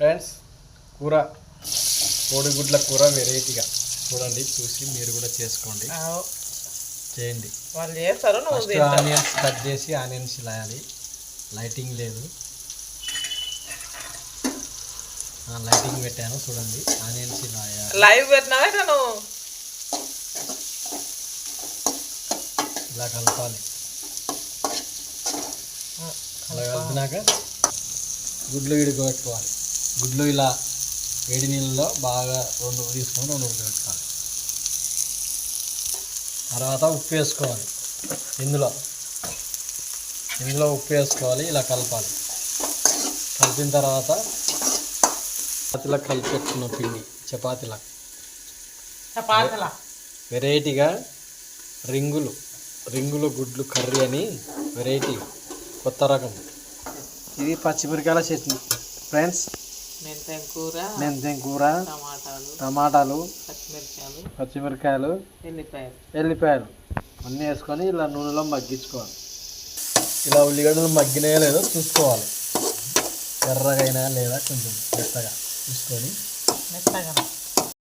Friends కూర కోడిగుడ్ల కూర వెరైటీగా. చూడండి చూసి మీరు కూడా చేసుకోండి. చేయండి. వాళ్ళు చేస్తారు ఫస్ట్. ఆనియన్స్ కట్ చేసి ఆనియన్స్ వేయాలి లైటింగ్ లేదు. లైటింగ్ పెట్టాను చూడండి. ఆనియన్స్ ఇలా లైవ్ ఇలా కలపాలి. అలా కలిపినాక గుడ్లు విడుకోబెట్టుకోవాలి గుడ్లు ఇలా వేడి నీళ్ళలో బాగా రెండు తీసుకొని రెండు ఉడకబెట్టుకోవాలి. తర్వాత ఉప్పు వేసుకోవాలి. ఇందులో ఇందులో ఉప్పు వేసుకోవాలి ఇలా కలపాలి. కలిపిన తర్వాత చపాతీలా కలిపి పెట్టుకున్న పిండి చపాతీలా. చపాతీలా. వెరైటీగా రింగులు రింగులు గుడ్లు కర్రీ అని వెరైటీ కొత్త రకం. ఇది పచ్చిమిరకాయల చట్నీ. ఫ్రెండ్స్ మెంతం కూర మెంతెం కూర టమాటాలు టమాటాలు పచ్చిమిరపకాయలు పచ్చిమిరకాయలు ఎల్లిపాయలు. ఎల్లిపాయలు అన్నీ వేసుకొని ఇలా నూనెలో మగ్గించుకోవాలి. ఇలా ఉల్లిగడ్డలు మగ్గినాయో లేదో చూసుకోవాలి. ఎర్రగా అయినా లేదా కొంచెం మెత్తగా చూసుకొని మెత్తగా.